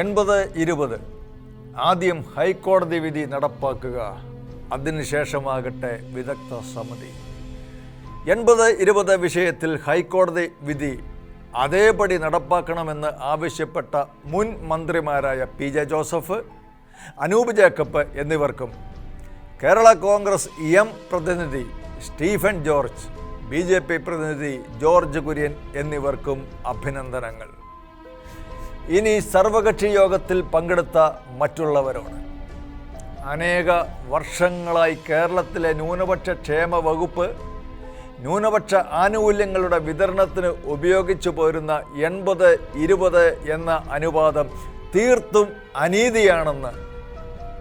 എൺപത് ഇരുപത്. ആദ്യം ഹൈക്കോടതി വിധി നടപ്പാക്കുക. അതിനുശേഷമാകട്ടെ വിദഗ്ധ സമിതി. എൺപത് ഇരുപത് വിഷയത്തിൽ ഹൈക്കോടതി വിധി അതേപടി നടപ്പാക്കണമെന്ന് ആവശ്യപ്പെട്ട മുൻ മന്ത്രിമാരായ പി ജെ ജോസഫ് അനൂപ് ജേക്കബ് എന്നിവർക്കും കേരള കോൺഗ്രസ് എം പ്രതിനിധി Stephen George B J P പ്രതിനിധി ജോർജ് കുര്യൻ എന്നിവർക്കും അഭിനന്ദനങ്ങൾ. ഇനി സർവകക്ഷി യോഗത്തിൽ പങ്കെടുത്ത മറ്റുള്ളവരോട്. അനേക വർഷങ്ങളായി കേരളത്തിലെ ന്യൂനപക്ഷ ക്ഷേമ വകുപ്പ് ന്യൂനപക്ഷ ആനുകൂല്യങ്ങളുടെ വിതരണത്തിന് ഉപയോഗിച്ചു പോരുന്ന എൺപത് ഇരുപത് എന്ന അനുപാതം തീർത്തും അനീതിയാണെന്ന്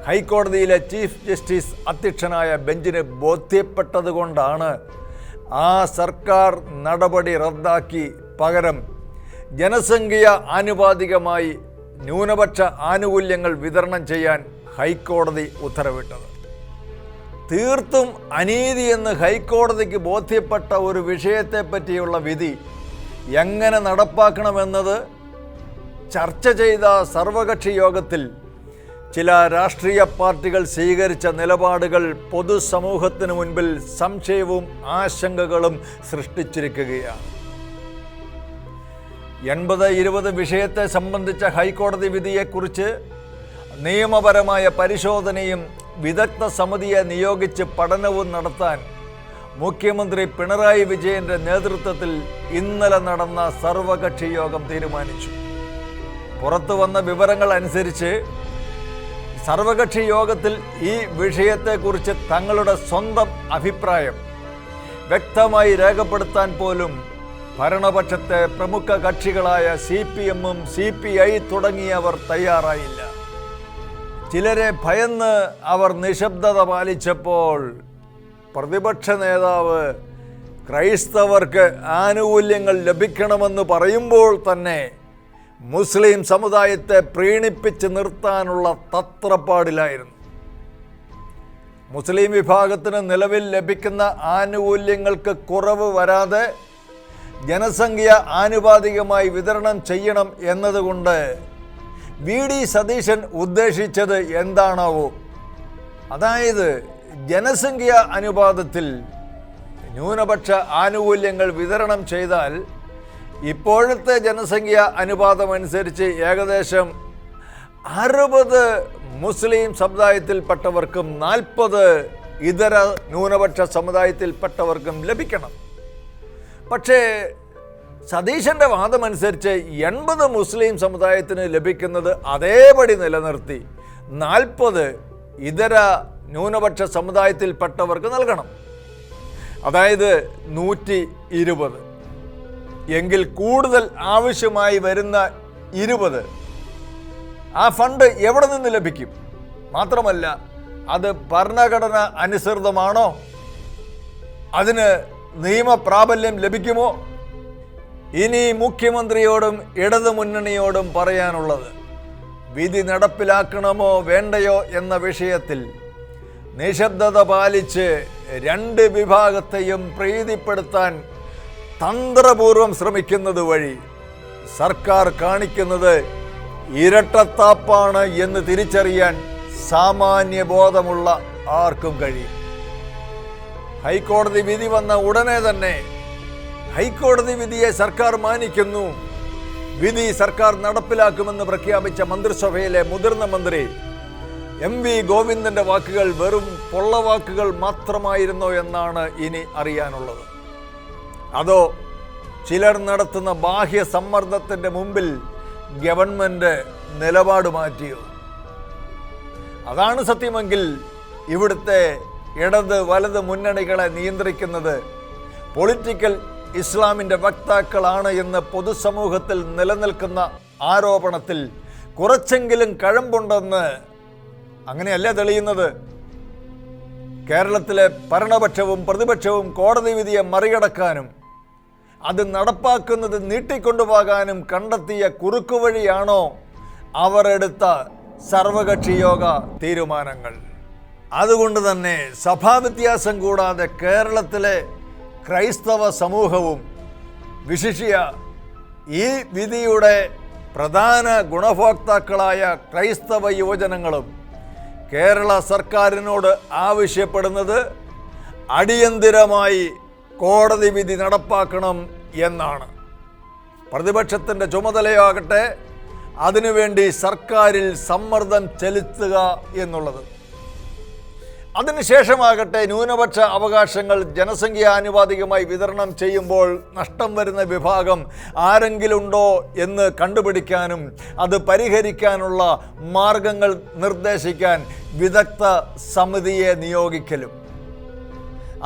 ഹൈക്കോടതിയിലെ ചീഫ് ജസ്റ്റിസ് അധ്യക്ഷനായ ബെഞ്ചിന് ബോധ്യപ്പെട്ടതുകൊണ്ടാണ് ആ സർക്കാർ നടപടി റദ്ദാക്കി പകരം ജനസംഖ്യ ആനുപാതികമായി ന്യൂനപക്ഷ ആനുകൂല്യങ്ങൾ വിതരണം ചെയ്യാൻ ഹൈക്കോടതി ഉത്തരവിട്ടത്. തീർത്തും അനീതി എന്ന് ഹൈക്കോടതിക്ക് ബോധ്യപ്പെട്ട ഒരു വിഷയത്തെ പറ്റിയുള്ള വിധി എങ്ങനെ നടപ്പാക്കണമെന്നത് ചർച്ച ചെയ്ത സർവകക്ഷി യോഗത്തിൽ ചില രാഷ്ട്രീയ പാർട്ടികൾ സ്വീകരിച്ച നിലപാടുകൾ പൊതുസമൂഹത്തിന് മുൻപിൽ സംശയവും ആശങ്കകളും സൃഷ്ടിച്ചിരിക്കുകയാണ്. എൺപത് ഇരുപത് വിഷയത്തെ സംബന്ധിച്ച ഹൈക്കോടതി വിധിയെക്കുറിച്ച് നിയമപരമായ പരിശോധനയും വിദഗ്ധ സമിതിയെ നിയോഗിച്ച് പഠനവും നടത്താൻ മുഖ്യമന്ത്രി പിണറായി വിജയന്റെ നേതൃത്വത്തിൽ ഇന്നലെ നടന്ന സർവകക്ഷി യോഗം തീരുമാനിച്ചു. പുറത്തു വന്ന വിവരങ്ങൾ അനുസരിച്ച് സർവകക്ഷി യോഗത്തിൽ ഈ വിഷയത്തെക്കുറിച്ച് തങ്ങളുടെ സ്വന്തം അഭിപ്രായം വ്യക്തമായി രേഖപ്പെടുത്താൻ പോലും ഭരണപക്ഷത്തെ പ്രമുഖ കക്ഷികളായ സി പി എമ്മും സി പി ഐ തുടങ്ങിയവർ തയ്യാറായില്ല. ചിലരെ ഭയന്ന് അവർ നിശബ്ദത പാലിച്ചപ്പോൾ പ്രതിപക്ഷ നേതാവ് ക്രൈസ്തവർക്ക് ആനുകൂല്യങ്ങൾ ലഭിക്കണമെന്ന് പറയുമ്പോൾ തന്നെ മുസ്ലിം സമുദായത്തെ പ്രീണിപ്പിച്ച് നിർത്താനുള്ള തത്രപ്പാടിലായിരുന്നു. മുസ്ലിം വിഭാഗത്തിന് നിലവിൽ ലഭിക്കുന്ന ആനുകൂല്യങ്ങൾക്ക് കുറവ് വരാതെ ജനസംഖ്യ ആനുപാതികമായി വിതരണം ചെയ്യണം എന്നതുകൊണ്ട് വി ഡി സതീശൻ ഉദ്ദേശിച്ചത് എന്താണാവോ? അതായത് ജനസംഖ്യ അനുപാതത്തിൽ ന്യൂനപക്ഷ ആനുകൂല്യങ്ങൾ വിതരണം ചെയ്താൽ ഇപ്പോഴത്തെ ജനസംഖ്യ അനുപാതമനുസരിച്ച് ഏകദേശം അറുപത് മുസ്ലിം സമുദായത്തിൽപ്പെട്ടവർക്കും നാൽപ്പത് ഇതര ന്യൂനപക്ഷ സമുദായത്തിൽപ്പെട്ടവർക്കും ലഭിക്കണം. പക്ഷേ സതീശന്റെ വാദമനുസരിച്ച് എൺപത് മുസ്ലിം സമുദായത്തിന് ലഭിക്കുന്നത് അതേപടി നിലനിർത്തി. നാൽപ്പത് ഇതര ന്യൂനപക്ഷ സമുദായത്തിൽപ്പെട്ടവർക്ക് നൽകണം. അതായത് നൂറ്റി ഇരുപത്. എങ്കിൽ കൂടുതൽ ആവശ്യമായി വരുന്ന ഇരുപത് ആ ഫണ്ട് എവിടെ നിന്ന് ലഭിക്കും? മാത്രമല്ല അത് ഭരണഘടന അനുസൃതമാണോ? അതിന് നിയമപ്രാബല്യം ലഭിക്കുമോ? ഇനി മുഖ്യമന്ത്രിയോടും ഇടതുമുന്നണിയോടും പറയാനുള്ളത് വിധി നടപ്പിലാക്കണമോ വേണ്ടയോ എന്ന വിഷയത്തിൽ നിശബ്ദത പാലിച്ച് രണ്ട് വിഭാഗത്തെയും പ്രീതിപ്പെടുത്താൻ തന്ത്രപൂർവം ശ്രമിക്കുന്നത് വഴി സർക്കാർ കാണിക്കുന്നത് ഇരട്ടത്താപ്പാണ് എന്ന് തിരിച്ചറിയാൻ സാമാന്യ ബോധമുള്ള ആർക്കും കഴിയും. ഹൈക്കോടതി വിധി വന്ന ഉടനെ തന്നെ ഹൈക്കോടതി വിധിയെ സർക്കാർ മാനിക്കുന്നു. വിധി സർക്കാർ നടപ്പിലാക്കുമെന്ന് പ്രഖ്യാപിച്ച മന്ത്രിസഭയിലെ മുതിർന്ന മന്ത്രി എം വി ഗോവിന്ദന്റെ വാക്കുകൾ വെറും പൊള്ളവാക്കുകൾ മാത്രമായിരുന്നോ എന്നാണ് ഇനി അറിയാനുള്ളത്. അതോ ചിലർ നടത്തുന്ന ബാഹ്യ സമ്മർദ്ദത്തിന്റെ മുമ്പിൽ ഗവൺമെന്റ് നിലപാട് മാറ്റിയോ? അതാണ് സത്യമെങ്കിൽ ഇവിടുത്തെ ഇടത് വലത് മുന്നണികളെ നിയന്ത്രിക്കുന്നത് പൊളിറ്റിക്കൽ ഇസ്ലാമിന്റെ വക്താക്കളാണ് എന്ന് പൊതുസമൂഹത്തിൽ നിലനിൽക്കുന്ന ആരോപണത്തിൽ കുറച്ചെങ്കിലും കഴമ്പുണ്ടെന്ന് അങ്ങനെയല്ല തെളിയുന്നത്? കേരളത്തിലെ ഭരണപക്ഷവും പ്രതിപക്ഷവും കോടതി വിധിയെ മറികടക്കാനും അത് നടപ്പാക്കുന്നത് നീട്ടിക്കൊണ്ടുപോകാനും കണ്ടെത്തിയ കുറുക്കുവഴിയാണോ അവർ എടുത്ത സർവകക്ഷി യോഗ തീരുമാനങ്ങൾ? അതുകൊണ്ട് തന്നെ സഭാവ്യത്യാസം കൂടാതെ കേരളത്തിലെ ക്രൈസ്തവ സമൂഹവും വിശിഷ്യ ഈ വിധിയുടെ പ്രധാന ഗുണഭോക്താക്കളായ ക്രൈസ്തവ യുവജനങ്ങളും കേരള സർക്കാരിനോട് ആവശ്യപ്പെടുന്നത് അടിയന്തിരമായി കോടതി വിധി നടപ്പാക്കണം എന്നാണ്. പ്രതിപക്ഷത്തിന്റെ ചുമതലയാകട്ടെ അതിനുവേണ്ടി സർക്കാരിൽ സമ്മർദ്ദം ചെലുത്തുക എന്നുള്ളത്. അതിനുശേഷമാകട്ടെ ന്യൂനപക്ഷ അവകാശങ്ങൾ ജനസംഖ്യാനുപാതികമായി വിതരണം ചെയ്യുമ്പോൾ നഷ്ടം വരുന്ന വിഭാഗം ആരെങ്കിലുണ്ടോ എന്ന് കണ്ടുപിടിക്കാനും അത് പരിഹരിക്കാനുള്ള മാർഗങ്ങൾ നിർദ്ദേശിക്കാൻ വിദഗ്ധ സമിതിയെ നിയോഗിക്കലും.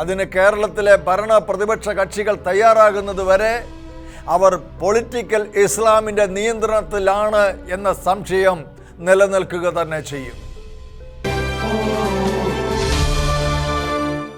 അതിന് കേരളത്തിലെ ഭരണ പ്രതിപക്ഷ കക്ഷികൾ തയ്യാറാകുന്നതുവരെ അവർ പൊളിറ്റിക്കൽ ഇസ്ലാമിന്റെ നിയന്ത്രണത്തിലാണ് എന്ന സംശയം നിലനിൽക്കുക തന്നെ ചെയ്യും.